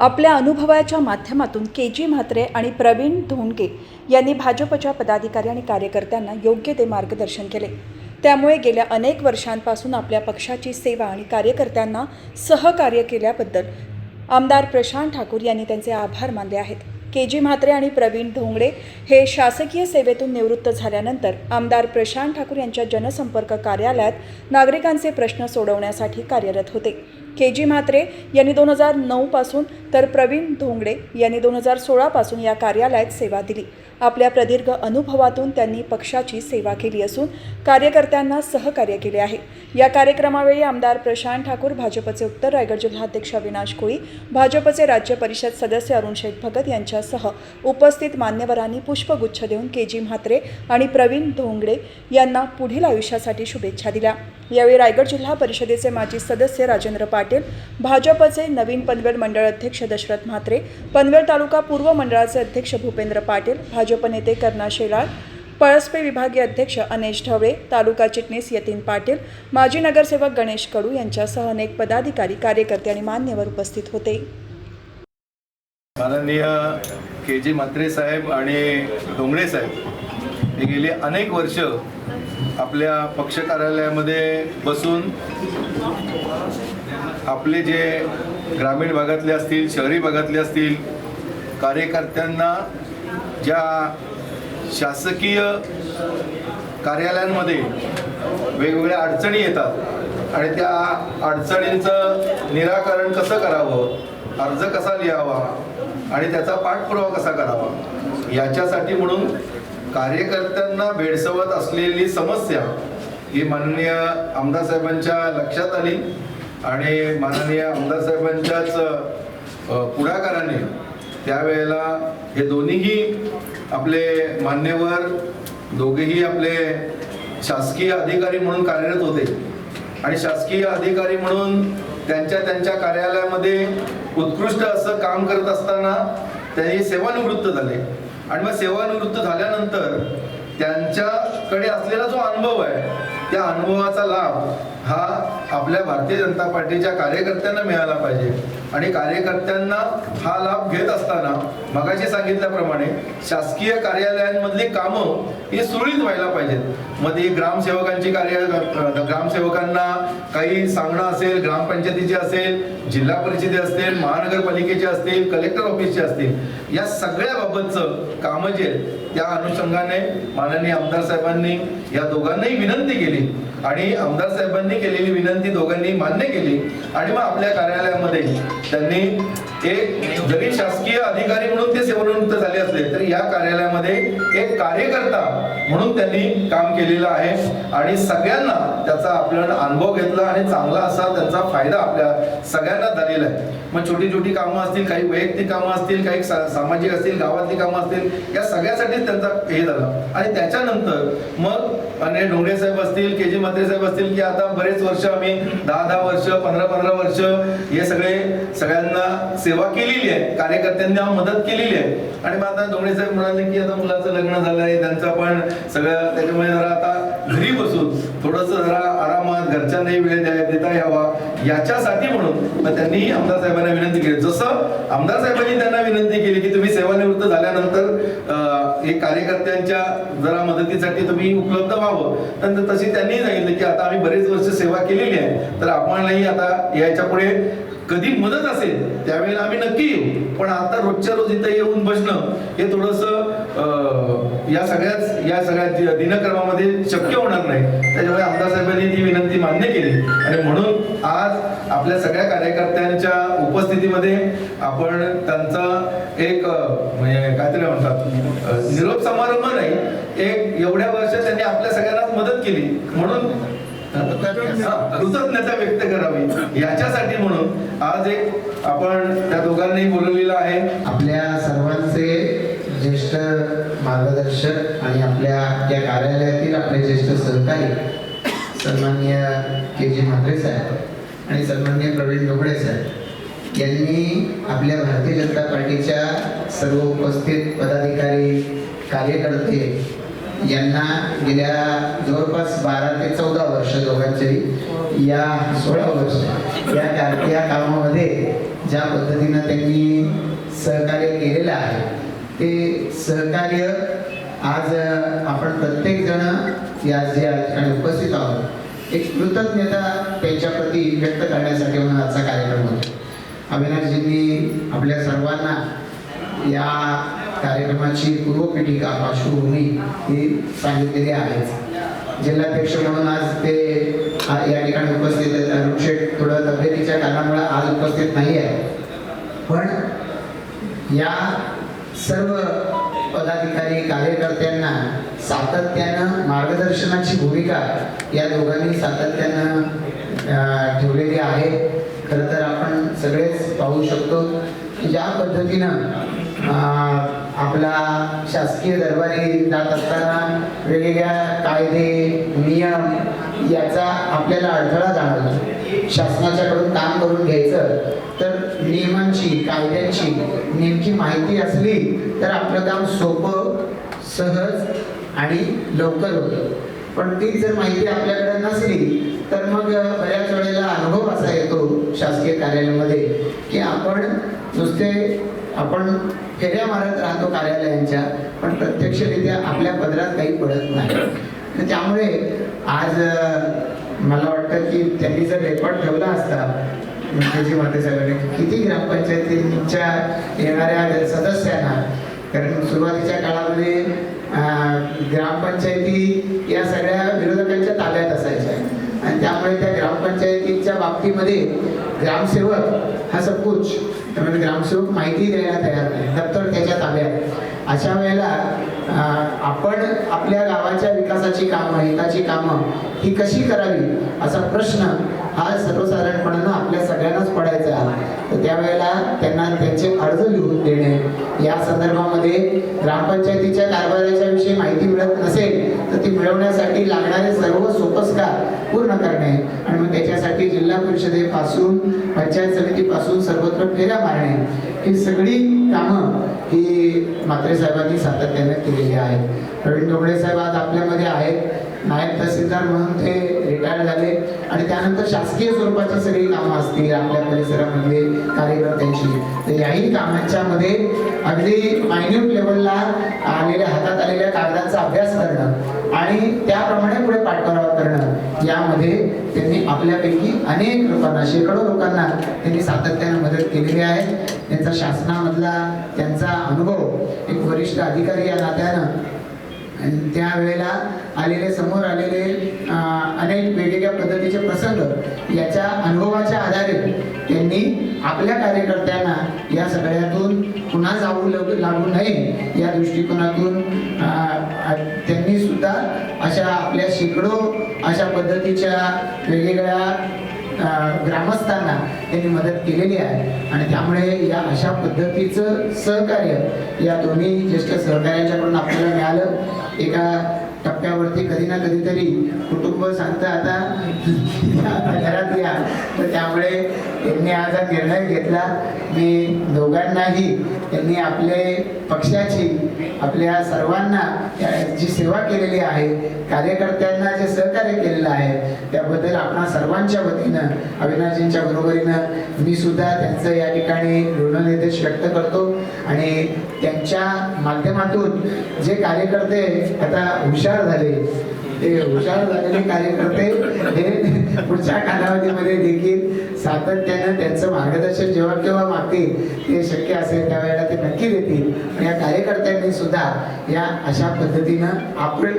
आपल्या अनुभवाच्या माध्यमातून के जी म्हात्रे आणि प्रवीण धोंडगे यांनी भाजपच्या पदाधिकारी आणि कार्यकर्त्यांना योग्य ते मार्गदर्शन केले. त्यामुळे गेल्या अनेक वर्षांपासून आपल्या पक्षाची सेवा आणि कार्यकर्त्यांना सहकार्य केल्याबद्दल आमदार प्रशांत ठाकूर यांनी त्यांचे आभार मानले आहेत. के जी म्हात्रे आणि प्रवीण धोंगडे हे शासकीय सेवेतून निवृत्त झाल्यानंतर आमदार प्रशांत ठाकूर यांच्या जनसंपर्क कार्यालयात नागरिकांचे प्रश्न सोडवण्यासाठी कार्यरत होते. के जी म्हात्रे यांनी दोन हजार नऊपासून तर प्रवीण धोंगडे यांनी दोन हजार सोळापासून या कार्यालयात सेवा दिली. आपल्या प्रदीर्घ अनुभवातून त्यांनी पक्षाची सेवा केली असून कार्यकर्त्यांना सहकार्य केले आहे. या कार्यक्रमावेळी आमदार प्रशांत ठाकूर भाजपचे उत्तर रायगड जिल्हाध्यक्ष अविनाश कोळी भाजपचे राज्य परिषद सदस्य अरुण शेठ भगत यांच्यासह उपस्थित मान्यवरांनी पुष्पगुच्छ देऊन के जी म्हात्रे आणि प्रवीण धोंगडे यांना पुढील आयुष्यासाठी शुभेच्छा दिल्या. यावेळी रायगड जिल्हा परिषदेचे माजी सदस्य राजेंद्र पाटील भाजपचे नवीन पनवेल मंडळ अध्यक्ष दशरथ म्हात्रे पनवेल तालुका पूर्व मंडळाचे अध्यक्ष भूपेंद्र पाटील भाजप नेते कर्णा शेलाळ पळसपे विभागीय अध्यक्ष अनेश ढवळे तालुका चिटणीस यतीन पाटील माजी नगरसेवक गणेश कडू यांच्यासह अनेक पदाधिकारी कार्यकर्ते आणि मान्यवर उपस्थित होते. माननीय के जी म्हात्रे साहेब आणि डोंगरे साहेब हे गेली अनेक वर्ष आपल्या पक्ष कार्यालयामध्ये बसून आपले जे ग्रामीण भागातले असतील शहरी भागातले असतील कार्यकर्त्यांना ज्या शासकीय कार्यालयांमध्ये वेगवेगळ्या अडचणी येतात आणि त्या अडचणींचं निराकरण कसं करावं अर्ज कसा लिहावा आणि त्याचा पाठपुरावा कसा करावा याच्यासाठी म्हणून कार्यकर्त्यांना भेडसवत असलेली समस्या ही माननीय आमदार साहेबांच्या लक्षात आली आणि माननीय आमदार साहेबांच्याच पुढाकाराने त्यावेळेला हे दोन्हीही आपले मान्यवर दोघेही आपले शासकीय अधिकारी म्हणून कार्यरत होते. आणि शासकीय अधिकारी म्हणून त्यांच्या त्यांच्या कार्यालयामध्ये उत्कृष्ट असं काम करत असताना त्यांनी सेवानिवृत्त झाले. आणि मग सेवानिवृत्त झाल्यानंतर त्यांच्याकडे असलेला जो अनुभव आहे त्या अनुभवाचा लाभ हा आपल्या भारतीय जनता पार्टीच्या कार्यकर्त्यांना मिळाला पाहिजे. आणि कार्यकर्त्यांना हा लाभ घेत असताना मगाशी सांगितल्याप्रमाणे शासकीय कार्यालयांमधली कामं ही सुरळीत व्हायला पाहिजेत. मध्ये ग्रामसेवकांची कार्य ग्रामसेवकांना काही सांगणं असेल ग्रामपंचायतीचे असेल जिल्हा परिषदे असतील महानगरपालिकेचे असतील कलेक्टर ऑफिसचे असतील या सगळ्या बाबतचं कामं जे आहेत त्या अनुषंगाने माननीय आमदार साहेबांनी या दोघांनाही विनंती केली. आणि आमदार साहेबांनी केलेली विनंती दोघांनी मान्य केली. आणि मग आपल्या कार्यालयामध्ये त्यांनी ते जरी शासकीय अधिकारी म्हणून ते सेवानिवृत्त झाले असले तरी या कार्यालयामध्ये एक कार्यकर्ता म्हणून त्यांनी काम केलेलं आहे. आणि सगळ्यांना त्याचा आपण अनुभव घेतला आणि चांगला असा त्यांचा फायदा आपल्या सगळ्यांना झालेला आहे. मग छोटी छोटी कामं असतील काही वैयक्तिक कामं असतील काही सामाजिक असतील गावातली कामं असतील या सगळ्यासाठीच त्यांचा हे झाला. आणि त्याच्यानंतर मग आणि डोंगरे साहेब असतील के जी म्हात्रे साहेब असतील की आता बरेच वर्ष आम्ही दहा दहा वर्ष पंधरा पंधरा वर्ष हे सगळे सगळ्यांना सेवा सेवा केलेली आहे. कार्यकर्त्यांनी मदत केलेली आहे. आणि मग आता डोंगरे साहेब म्हणाले की आता मुलाचं लग्न झालंय त्यांचा पण सगळं त्याच्यामुळे जरा आता घरी बसून थोडस जरा आरामात घरच्यांनाही वेळ द्या देता यावा याच्यासाठी म्हणून. मग त्यांनी आमदार साहेबांना विनंती केली. जसं आमदार साहेबांनी त्यांना विनंती केली की तुम्ही सेवानिवृत्त झाल्यानंतर हे कार्यकर्त्यांच्या जरा मदतीसाठी तुम्ही उपलब्ध व्हावं. तर तशी त्यांनी सांगितलं की आता आम्ही बरेच वर्ष सेवा केलेली आहे. तर आपणही आता याच्यापुढे कधी मदत असेल त्यावेळेला आम्ही नक्की येऊ. पण आता रोजच्या रोज इथं येऊन बसणं हे थोडस या सगळ्याच या सगळ्या दिनक्रमामध्ये शक्य होणार नाही. त्याच्यामुळे आमदार साहेबांनी ती विनंती मान्य केली. आणि म्हणून आज आपल्या सगळ्या कार्यकर्त्यांच्या उपस्थितीमध्ये आपण त्यांचा एक म्हणजे काहीतरी म्हणतात निरोप समारंभ नाही एक एवढ्या वर्ष त्यांनी आपल्या सगळ्यांनाच मदत केली. म्हणून कृतज्ञता व्यक्त करावी. याच्यासाठी म्हणून आज एक आपण त्या दोघांनाही बोलवलेलं आहे. आपल्या सर्वांचे ज्येष्ठ मार्गदर्शक आणि आपल्या या कार्यालयातील आपले ज्येष्ठ सहकारी सन्मान्य के जी म्हात्रे साहेब आणि सन्मान्य प्रवीण डोबळे साहेब यांनी आपल्या भारतीय जनता पार्टीच्या सर्व उपस्थित पदाधिकारी कार्यकर्ते यांना गेल्या जवळपास बारा ते चौदा वर्ष दोघांचे या सोळा वर्ष या का- या कामामध्ये ज्या पद्धतीनं त्यांनी सहकार्य केलेलं आहे ते सहकार्य आज आपण प्रत्येक जण या ज्या ठिकाणी उपस्थित आहोत एक कृतज्ञता त्यांच्याप्रती व्यक्त करण्यासाठी म्हणून आजचा कार्यक्रम होतो. अविनाशजींनी आपल्या सर्वांना या कार्यक्रमाची पूर्वपीठिका पार्श्वभूमी ही सांगितलेली आहे जिल्हाध्यक्ष म्हणून आज ते या ठिकाणी उपस्थित आहेत. अरुण शेठ थोडं तब्येतीच्या कारणामुळे आज उपस्थित नाही आहे. पण या सर्व पदाधिकारी कार्यकर्त्यांना सातत्यानं मार्गदर्शनाची भूमिका या दोघांनी सातत्यानं ठेवलेली आहे. खरं तर आपण सगळेच पाहू शकतो की ज्या पद्धतीनं आपला शासकीय दरबारी जात असताना वेगवेगळ्या कायदे नियम याचा आपल्याला अडथळा जाणवतो शासनाच्याकडून काम करून घ्यायचं तर नियमांची कायद्यांची नेमकी माहिती असली तर आपलं काम सोपं सहज आणि लवकर होतं. पण ती जर माहिती आपल्याकडे नसली तर मग बऱ्याच वेळेला अनुभव असा येतो शासकीय कार्यालयामध्ये की आपण नुसते आपण फेऱ्या मारत राहतो कार्यालयांच्या पण प्रत्यक्षरित्या आपल्या पदरात काही पडत नाही. तर त्यामुळे आज मला वाटतं की त्यांनी जर रेकॉर्ड ठेवला असता मुख्यजी माते साहेबांनी किती ग्रामपंचायतींच्या येणाऱ्या सदस्यांना कारण सुरुवातीच्या काळामध्ये ग्रामपंचायती या सगळ्या विरोधकांच्या ताब्यात असायच्या. ग्रामपंचायतीच्या बाबतीमध्ये ग्रामसेवक हा सबकुच त्यामुळे ग्रामसेवक माहिती द्यायला तयार नाही. दप्तर त्याच्या ताब्यात अशा वेळेला आपण आपल्या गावाच्या विकासाची कामं हिताची कामं ही कशी करावी असा प्रश्न हा सर्वसाधारणपणानं आपल्या सगळ्यांनाच पडायचा तर त्यावेळेला त्यांना त्यांचे अर्ज लिहून देणे. या संदर्भामध्ये ग्रामपंचायतीच्या कारभाराच्या विषयी माहिती मिळत नसेल तर ती मिळवण्यासाठी लागणारे सर्व सोपस्कार पूर्ण करणे. त्याच्यासाठी जिल्हा परिषदेपासून पंचायत समितीपासून सर्वत्र फेऱ्या मारणे ही सगळी कामं ही म्हात्रे साहेबांनी सातत्याने केलेली आहेत. प्रवीण डोंगळे साहेब आज आपल्यामध्ये आहेत. नायब तहसीलदार म्हणून ते रिटायर झाले. आणि त्यानंतर शासकीय स्वरूपाची सगळी कामं असतील आपल्या परिसरामध्ये कार्यकर्त्यांची. तर याही कामांच्या मध्ये अगदी मायन्यूट लेवलला आलेल्या हातात आलेल्या कागदांचा अभ्यास करणं आणि त्याप्रमाणे पुढे पाठपुरावा करणं यामध्ये त्यांनी आपल्यापैकी अनेक लोकांना शेकडो लोकांना त्यांनी सातत्याने मदत केलेली आहे. त्यांचा शासनामधला त्यांचा अनुभव एक वरिष्ठ अधिकारी या नात्यानं आणि त्यावेळेला आलेले समोर आलेले अनेक वेगवेगळ्या पद्धतीचे प्रसंग याच्या अनुभवाच्या आधारे त्यांनी आपल्या कार्यकर्त्यांना या सगळ्यातून पुन्हा जाऊ लागू नये या दृष्टिकोनातून त्यांनी सुद्धा अशा आपल्या शेकडो अशा पद्धतीच्या वेगवेगळ्या ग्रामस्थांना त्यांनी मदत केलेली आहे. आणि त्यामुळे या अशा पद्धतीचं सहकार्य या दोन्ही ज्येष्ठ सहकार्याच्याकडून आपल्याला मिळालं. एका टप्प्यावरती कधी ना कधीतरी कुटुंब सांगतं आता घरात या. तर त्यामुळे त्यांनी आज हा निर्णय घेतला. मी दोघांनाही त्यांनी आपले पक्षाची आपल्या सर्वांना जी सेवा केलेली आहे कार्यकर्त्यांना जे सहकार्य केलेलं आहे त्याबद्दल आपणा सर्वांच्या वतीनं अविनाशजींच्या बरोबरीनं मी सुद्धा त्यांचं या ठिकाणी ऋणनिर्देश व्यक्त करतो. आणि त्यांच्या माध्यमातून जे कार्यकर्ते आता हुशार झाले. ते हुशार झालेले कार्यकर्ते हे पुढच्या कालावधीमध्ये देखील सातत्यानं त्यांचं मार्गदर्शन जेव्हा केव्हा मागतील ते शक्य असेल त्यावेळेला ते नक्की देतील. आणि या कार्यकर्त्यांनी सुद्धा या अशा पद्धतीनं आपण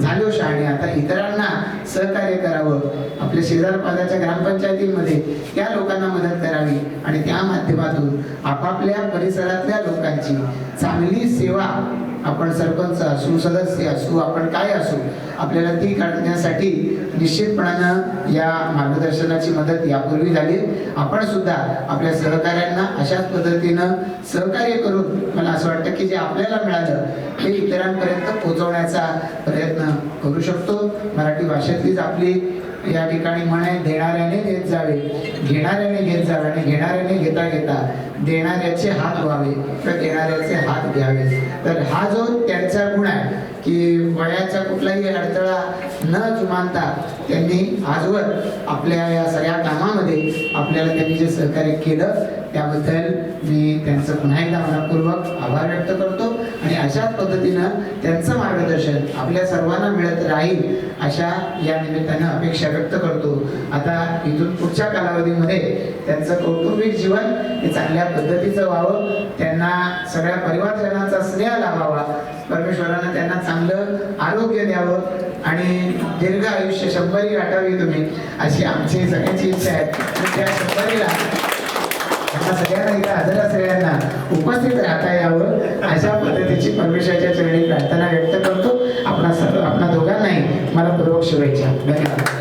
झालो शहाणे आता इतरांना सहकार्य करावं आपल्या शेजारपादाच्या ग्रामपंचायतीमध्ये त्या लोकांना मदत करावी आणि त्या माध्यमातून आपापल्या परिसरातल्या लोकांची चांगली सेवा आपण सरपंच असू सदस्य असू आपण काय असू आपल्याला ती काढण्यासाठी निश्चितपणानं या मार्गदर्शनाची मदत यापूर्वी झाली. आपण सुद्धा आपल्या सहकाऱ्यांना अशाच पद्धतीनं सहकार्य करून मला असं वाटतं की जे आपल्याला मिळालं ते इतरांपर्यंत पोहोचवण्याचा प्रयत्न करू शकतो. मराठी भाषेतलीच आपली या ठिकाणी म्हण आहे देणाऱ्याने घेत जावे घेणाऱ्याने घेत जावे आणि घेणाऱ्याने घेता घेता देणाऱ्याचे हात व्हावे. तर देणाऱ्याचे हात घ्यावे. तर हा जो त्यांचा गुण आहे की वयाचा कुठलाही अडथळा न जुमानता त्यांनी आजवर आपल्या या सगळ्या कामामध्ये आपल्याला त्यांनी जे सहकार्य केलं त्याबद्दल मी त्यांचं पुन्हा एकदा मनपूर्वक आभार व्यक्त करतो. आणि अशाच पद्धतीनं त्यांचं मार्गदर्शन आपल्या सर्वांना मिळत राहील अशा या निमित्तानं अपेक्षा व्यक्त करतो. आता इथून पुढच्या कालावधीमध्ये त्यांचं कौटुंबिक जीवन हे चांगल्या पद्धतीचं व्हावं त्यांना सगळ्या परिवारजनांचा स्नेह लाभावा परमेश्वरानं त्यांना चांगलं आरोग्य द्यावं आणि दीर्घ आयुष्य शब्द शंभरी गाठावी तुम्ही. अशी आमची सगळ्यांची इच्छा आहे. त्या शंभरीला सगळ्यांना इथं हजर सगळ्यांना उपस्थित राहता यावं. अशा पद्धतीची परमेश्वराच्या चरणी प्रार्थना व्यक्त करतो. आपणा सर्व आपणा दोघांनाही मला पूर्वक शुभेच्छा. धन्यवाद.